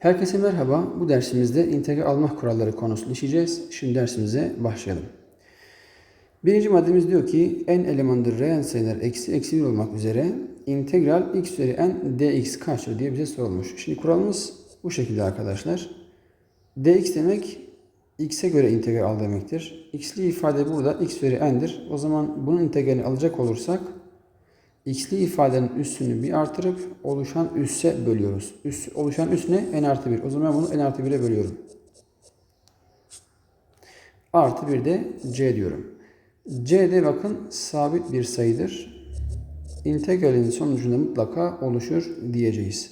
Herkese merhaba. Bu dersimizde integral alma kuralları konusunu işleyeceğiz. Şimdi dersimize başlayalım. Birinci maddemiz diyor ki n elemandır reel sayılar eksi eksi 1 olmak üzere integral x üzeri n dx kaçtır diye bize sorulmuş. Şimdi kuralımız bu şekilde arkadaşlar. dx demek x'e göre integral al demektir. x'li ifade burada x üzeri n'dir. O zaman bunun integralini alacak olursak x'li ifadenin üssünü bir artırıp oluşan üsse bölüyoruz. Üs, oluşan üs ne? n artı 1. O zaman bunu n artı 1'e bölüyorum. Artı 1 de c diyorum. c de bakın sabit bir sayıdır. İntegralin sonucunda mutlaka oluşur diyeceğiz.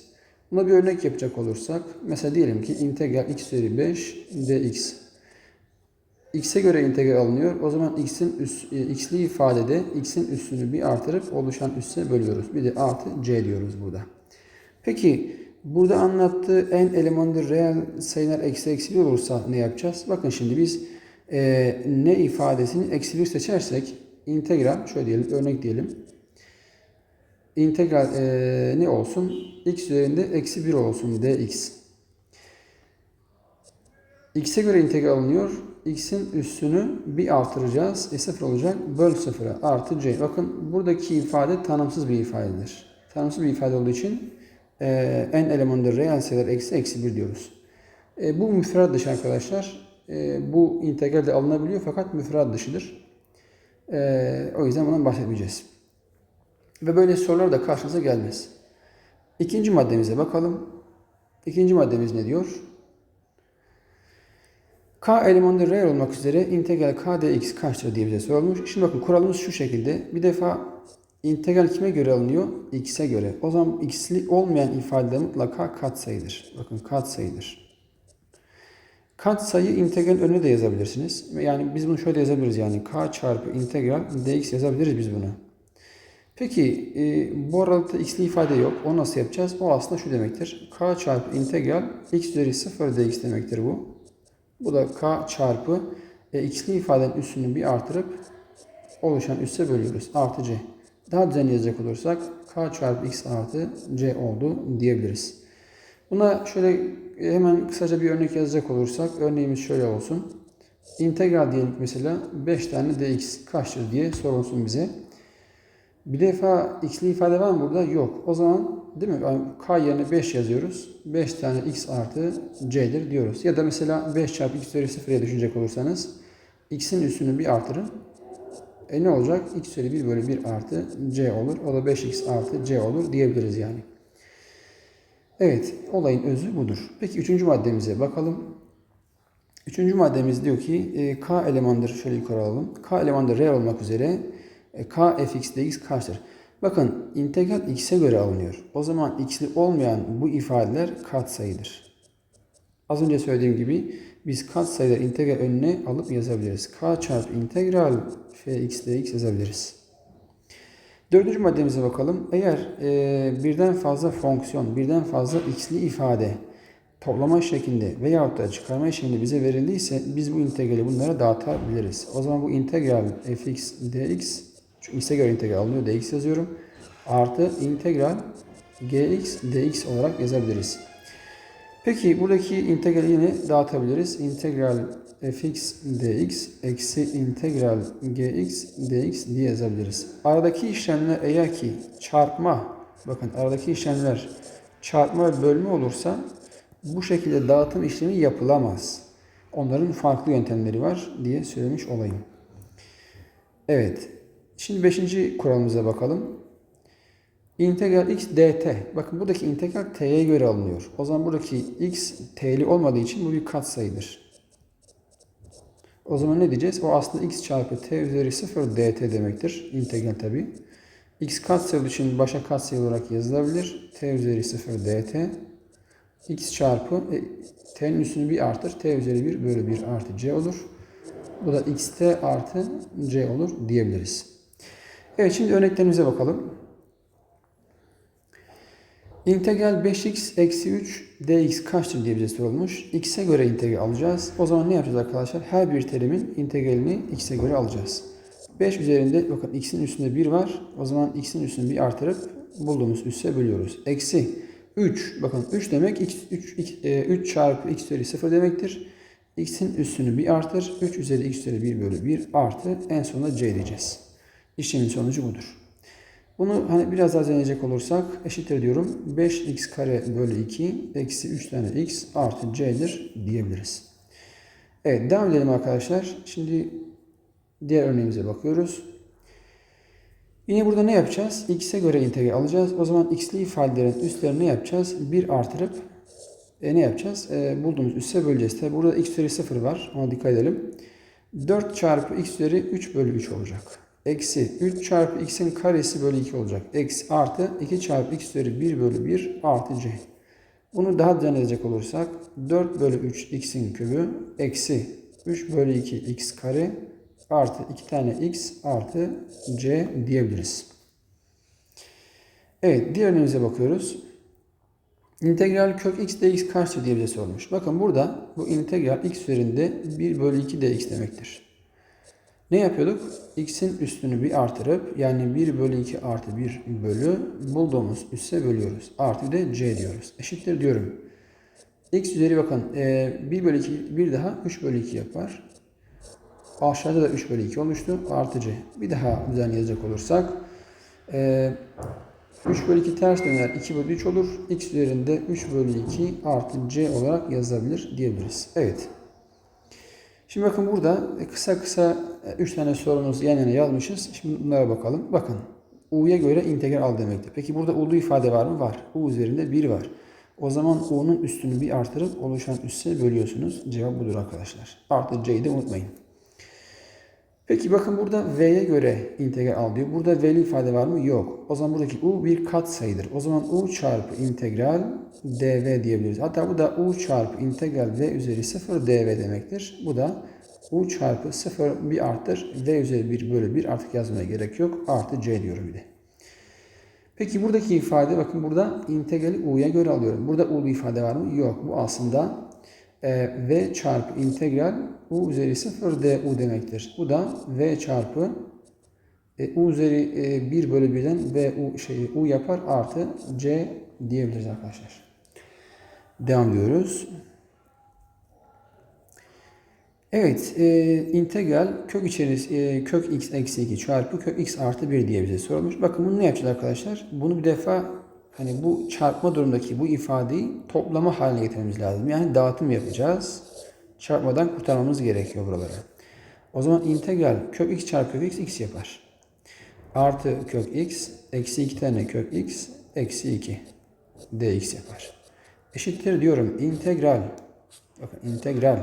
Buna bir örnek yapacak olursak, mesela diyelim ki integral x üzeri 5 dx x'e göre integral alınıyor. O zaman x'in üst, e, x'li ifadede x'in üstünü bir artırıp oluşan üsse bölüyoruz. Bir de artı c diyoruz burada. Peki burada anlattığı n elemandır reel sayılar eksi eksi 1 olursa ne yapacağız? Bakın şimdi biz e, ne ifadesini eksi 1 seçersek integral şöyle diyelim örnek diyelim. İntegral e, ne olsun? x üzerinde eksi 1 olsun dx. X'e göre integral alınıyor. x'in üstünü bir artıracağız. E 0 olacak. Böl 0'a artı c. Bakın buradaki ifade tanımsız bir ifadedir. Tanımsız bir ifade olduğu için e, n elemandır reel sayılar eksi eksi 1 diyoruz. E, bu müfredat dışı arkadaşlar. E, bu integral de alınabiliyor fakat müfredat dışıdır. E, o yüzden bundan bahsetmeyeceğiz. Ve böyle sorular da karşınıza gelmez. İkinci maddemize bakalım. İkinci maddemiz ne diyor? K elemanı reel olmak üzere integral k dx kaçtır diye bize sorulmuş. Şimdi bakın kuralımız şu şekilde. Bir defa integral kime göre alınıyor? x'e göre. O zaman x'li olmayan ifade mutlaka katsayıdır. Bakın katsayıdır. Katsayı integral önüne de yazabilirsiniz. Yani biz bunu şöyle yazabiliriz yani k çarpı integral dx yazabiliriz biz bunu. Peki e, bu aralıkta x'li ifade yok. O nasıl yapacağız? O aslında şu demektir. k çarpı integral x üzeri 0 dx demektir bu. Bu da k çarpı e, x'li ifadenin üstünü bir artırıp oluşan üsse bölüyoruz. Artı c. Daha düzenli yazacak olursak k çarpı x artı c oldu diyebiliriz. Buna şöyle e, hemen kısaca bir örnek yazacak olursak örneğimiz şöyle olsun. İntegral diyelim mesela 5 tane dx kaçtır diye sorulsun bize. Bir defa x'li ifade var mı burada? Yok. O zaman değil mi? K yerine 5 yazıyoruz. 5 tane x artı c'dir diyoruz. Ya da mesela 5 çarpı x üzeri 0'ya düşünecek olursanız x'in üstünü bir artırın. E ne olacak? x üzeri 1 bölü 1 artı c olur. O da 5x artı c olur diyebiliriz yani. Evet. Olayın özü budur. Peki üçüncü maddemize bakalım. Üçüncü maddemiz diyor ki e, k elemandır şöyle yukarı alalım. k elemandır reel olmak üzere k fx dx kaçtır? Bakın integral x'e göre alınıyor. O zaman x'li olmayan bu ifadeler katsayıdır. Az önce söylediğim gibi biz katsayıları integral önüne alıp yazabiliriz. k çarpı integral fx dx yazabiliriz. Dördüncü maddemize bakalım. Eğer e, birden fazla fonksiyon, birden fazla x'li ifade toplama şeklinde veyahut da çıkarma şeklinde bize verildiyse biz bu integrali bunlara dağıtabiliriz. O zaman bu integral fx dx çünkü x'e göre integral alınıyor. dx yazıyorum. Artı integral gx dx olarak yazabiliriz. Peki buradaki integrali yine dağıtabiliriz. İntegral fx dx eksi integral gx dx diye yazabiliriz. Aradaki işlemler eğer ki çarpma, bakın aradaki işlemler çarpma ve bölme olursa bu şekilde dağıtım işlemi yapılamaz. Onların farklı yöntemleri var diye söylemiş olayım. Evet. Şimdi beşinci kuralımıza bakalım. İntegral x dt. Bakın buradaki integral t'ye göre alınıyor. O zaman buradaki x t'li olmadığı için bu bir katsayıdır. O zaman ne diyeceğiz? O aslında x çarpı t üzeri 0 dt demektir. İntegral tabi. x katsayı için başa katsayı olarak yazılabilir. t üzeri 0 dt. x çarpı e, t'nin üstünü bir artır. t üzeri 1 bölü 1 artı c olur. Bu da xt artı c olur diyebiliriz. Evet şimdi örneklerimize bakalım. İntegral 5x eksi 3 dx kaçtır diye bize sorulmuş. x'e göre integral alacağız. O zaman ne yapacağız arkadaşlar? Her bir terimin integralini x'e göre alacağız. 5 üzerinde bakın x'in üstünde 1 var. O zaman x'in üstünü bir artırıp bulduğumuz üsse bölüyoruz. Eksi 3. Bakın 3 demek x, 3, x, e, 3 çarpı x üzeri 0 demektir. x'in üstünü bir artır. 3 üzeri x üzeri 1 bölü 1 artı en sonunda c diyeceğiz. İşlemin sonucu budur. Bunu hani biraz daha deneyecek olursak eşittir diyorum. 5x kare bölü 2 eksi 3 tane x artı c'dir diyebiliriz. Evet devam edelim arkadaşlar. Şimdi diğer örneğimize bakıyoruz. Yine burada ne yapacağız? x'e göre integral alacağız. O zaman x'li ifadelerin üstlerini ne yapacağız? 1 artırıp e, ne yapacağız? E, bulduğumuz üsse böleceğiz. Tabi burada x üzeri 0 var. Ona dikkat edelim. 4 çarpı x üzeri 3 bölü 3 olacak. Eksi 3 çarpı x'in karesi bölü 2 olacak. Eksi artı 2 çarpı x üzeri 1 bölü 1 artı c. Bunu daha düzenli edecek olursak 4 bölü 3 x'in kübü eksi 3 bölü 2 x kare artı 2 tane x artı c diyebiliriz. Evet diğer bakıyoruz. İntegral kök x dx kaçtır diye bize sormuş. Bakın burada bu integral x üzerinde 1 bölü 2 dx demektir. Ne yapıyorduk? x'in üstünü bir artırıp yani 1 bölü 2 artı 1 bölü bulduğumuz üsse bölüyoruz. Artı de c diyoruz. Eşittir diyorum. x üzeri bakın 1 bölü 2 bir daha 3 bölü 2 yapar. Aşağıda da 3 bölü 2 oluştu. Artı c. Bir daha düzenli yazacak olursak. 3 bölü 2 ters döner 2 bölü 3 olur. x üzerinde 3 bölü 2 artı c olarak yazılabilir diyebiliriz. Evet. Şimdi bakın burada kısa kısa 3 tane sorumuz yan yana yazmışız. Şimdi bunlara bakalım. Bakın u'ya göre integral al demektir. Peki burada u'lu ifade var mı? Var. u üzerinde 1 var. O zaman u'nun üstünü bir artırıp oluşan üsse bölüyorsunuz. Cevap budur arkadaşlar. Artı c'yi de unutmayın. Peki bakın burada v'ye göre integral al diyor. Burada v'li ifade var mı? Yok. O zaman buradaki u bir kat sayıdır. O zaman u çarpı integral dv diyebiliriz. Hatta bu da u çarpı integral v üzeri 0 dv demektir. Bu da u çarpı 0 bir arttır. v üzeri 1 bölü 1 artık yazmaya gerek yok. Artı c diyorum bir de. Peki buradaki ifade bakın burada integrali u'ya göre alıyorum. Burada u'lu ifade var mı? Yok. Bu aslında e, v çarpı integral u üzeri 0 du demektir. Bu da v çarpı e, u üzeri e, 1 bölü 1'den v u şeyi u yapar artı c diyebiliriz arkadaşlar. Devam ediyoruz. Evet, e, integral kök içerisi e, kök x eksi 2 çarpı kök x artı 1 diye bize sorulmuş. Bakın bunu ne yapacağız arkadaşlar? Bunu bir defa hani bu çarpma durumdaki bu ifadeyi toplama haline getirmemiz lazım. Yani dağıtım yapacağız. Çarpmadan kurtarmamız gerekiyor buralara. O zaman integral kök x çarpı kök x x yapar. Artı kök x eksi 2 tane kök x eksi 2 dx yapar. Eşittir diyorum integral bakın integral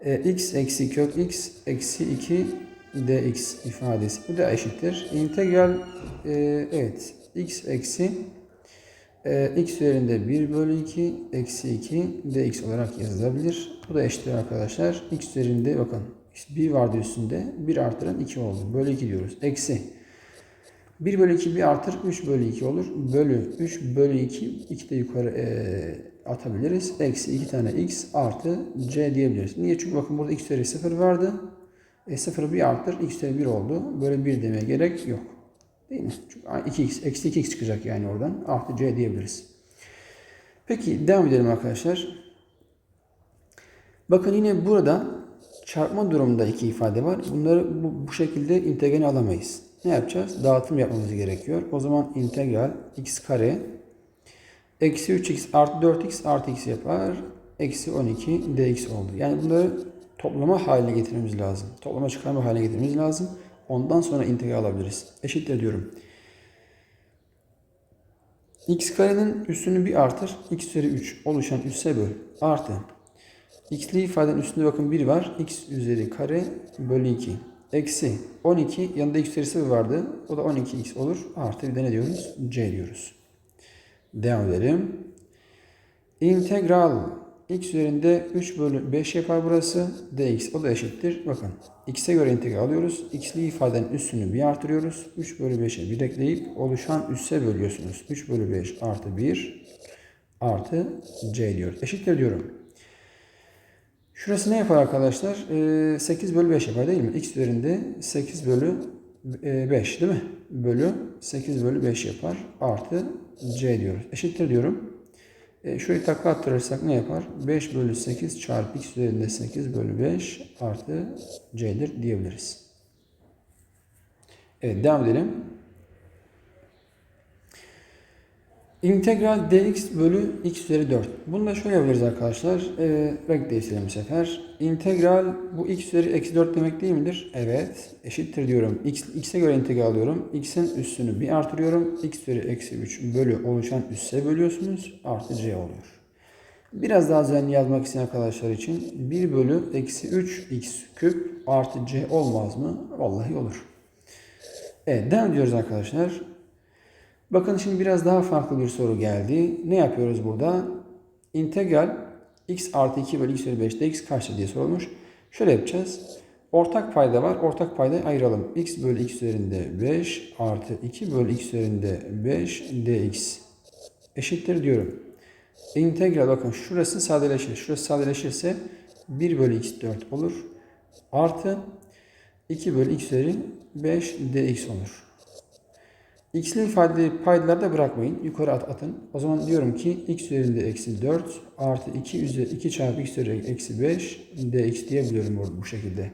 e, x eksi kök x eksi 2 dx ifadesi. Bu da eşittir. İntegral e, evet x eksi e, x üzerinde 1 bölü 2 eksi 2 dx olarak yazılabilir. Bu da eşittir arkadaşlar. x üzerinde bakın 1 vardı üstünde 1 artıran 2 oldu. Bölü 2 diyoruz. Eksi 1 bölü 2 bir artır 3 bölü 2 olur. Bölü 3 bölü 2 2 de yukarı e, atabiliriz. Eksi 2 tane x artı c diyebiliriz. Niye? Çünkü bakın burada x üzeri 0 vardı. E 0'ı bir arttır x üzeri 1 oldu. Böyle 1 demeye gerek yok. Değil mi? Çünkü 2x, eksi 2x çıkacak yani oradan. Artı c diyebiliriz. Peki devam edelim arkadaşlar. Bakın yine burada çarpma durumunda iki ifade var. Bunları bu, bu şekilde integrali alamayız. Ne yapacağız? Dağıtım yapmamız gerekiyor. O zaman integral x kare eksi 3x artı 4x artı x yapar. Eksi 12 dx oldu. Yani bunları toplama haline getirmemiz lazım. Toplama çıkarma haline getirmemiz lazım. Ondan sonra integral alabiliriz. Eşittir diyorum. x karenin üstünü bir artır. x üzeri 3 oluşan üsse böl. Artı. x'li ifadenin üstünde bakın 1 var. x üzeri kare bölü 2. Eksi 12 yanında x üzeri 0 vardı. O da 12x olur. Artı bir de ne diyoruz? c diyoruz. Devam edelim. İntegral x üzerinde 3 bölü 5 yapar burası. dx o da eşittir. Bakın x'e göre integral alıyoruz. x'li ifadenin üstünü bir artırıyoruz. 3 bölü 5'e bir ekleyip oluşan üsse bölüyorsunuz. 3 bölü 5 artı 1 artı c diyoruz. Eşittir diyorum. Şurası ne yapar arkadaşlar? 8 bölü 5 yapar değil mi? x üzerinde 8 bölü 5 değil mi? Bölü 8 bölü 5 yapar. Artı c diyoruz. Eşittir diyorum. E, şurayı takla attırırsak ne yapar? 5 bölü 8 çarpı x üzerinde 8 bölü 5 artı c'dir diyebiliriz. Evet devam edelim. İntegral dx bölü x üzeri 4. Bunu da şöyle yapabiliriz arkadaşlar. E, renk değiştirelim bu sefer. İntegral bu x üzeri eksi 4 demek değil midir? Evet. Eşittir diyorum. X, x'e göre integral alıyorum. x'in üstünü bir artırıyorum. x üzeri eksi 3 bölü oluşan üsse bölüyorsunuz. Artı c oluyor. Biraz daha düzenli yazmak isteyen arkadaşlar için 1 bölü eksi 3 x küp artı c olmaz mı? Vallahi olur. Evet devam ediyoruz arkadaşlar. Bakın şimdi biraz daha farklı bir soru geldi. Ne yapıyoruz burada? İntegral x artı 2 bölü x üzeri 5 dx kaçtır diye sorulmuş. Şöyle yapacağız. Ortak payda var. Ortak paydayı ayıralım. x bölü x üzerinde 5 artı 2 bölü x üzerinde 5 dx eşittir diyorum. İntegral bakın şurası sadeleşir. Şurası sadeleşirse 1 bölü x 4 olur. Artı 2 bölü x üzeri 5 dx olur. X'li ifade paydalarda bırakmayın. Yukarı at, atın. O zaman diyorum ki x üzerinde eksi 4 artı 2 üzeri 2 çarpı x üzeri eksi 5 dx diyebiliyorum bu, bu şekilde.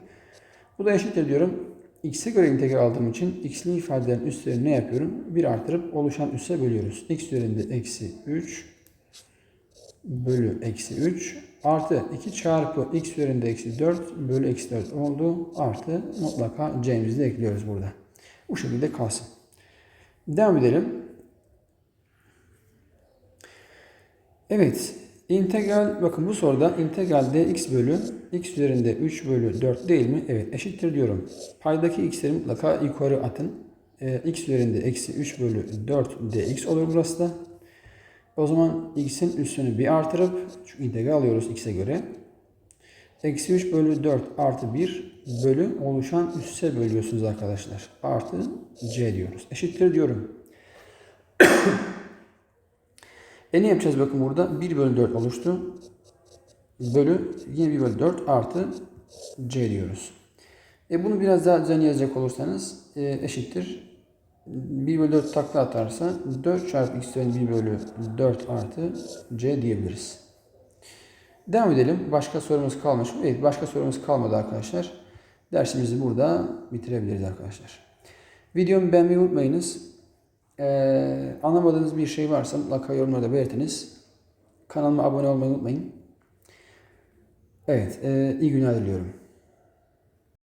Bu da eşittir diyorum. X'e göre integral aldığım için x'li ifadelerin üstlerini ne yapıyorum? 1 artırıp oluşan üsse bölüyoruz. x üzerinde eksi 3 bölü eksi 3 artı 2 çarpı x üzerinde eksi 4 bölü eksi 4 oldu. Artı mutlaka c'mizi de ekliyoruz burada. Bu şekilde kalsın. Devam edelim. Evet. İntegral bakın bu soruda integral dx bölü x üzerinde 3 bölü 4 değil mi? Evet eşittir diyorum. Paydaki x'leri mutlaka yukarı atın. Ee, x üzerinde eksi 3 bölü 4 dx olur burası da. O zaman x'in üstünü bir artırıp çünkü integral alıyoruz x'e göre. Eksi 3 bölü 4 artı 1 bölü oluşan üsse bölüyorsunuz arkadaşlar. Artı c diyoruz. Eşittir diyorum. e ne yapacağız bakın burada? 1 bölü 4 oluştu. Bölü yine 1 bölü 4 artı c diyoruz. E bunu biraz daha düzenli yazacak olursanız e, eşittir. 1 bölü 4 takla atarsa 4 çarpı x üzeri 1 bölü 4 artı c diyebiliriz. Devam edelim. Başka sorumuz kalmış mı? Evet başka sorumuz kalmadı arkadaşlar. Dersimizi burada bitirebiliriz arkadaşlar. Videomu beğenmeyi unutmayınız. Ee, anlamadığınız bir şey varsa mutlaka yorumlarda belirtiniz. Kanalıma abone olmayı unutmayın. Evet, e, iyi günler diliyorum.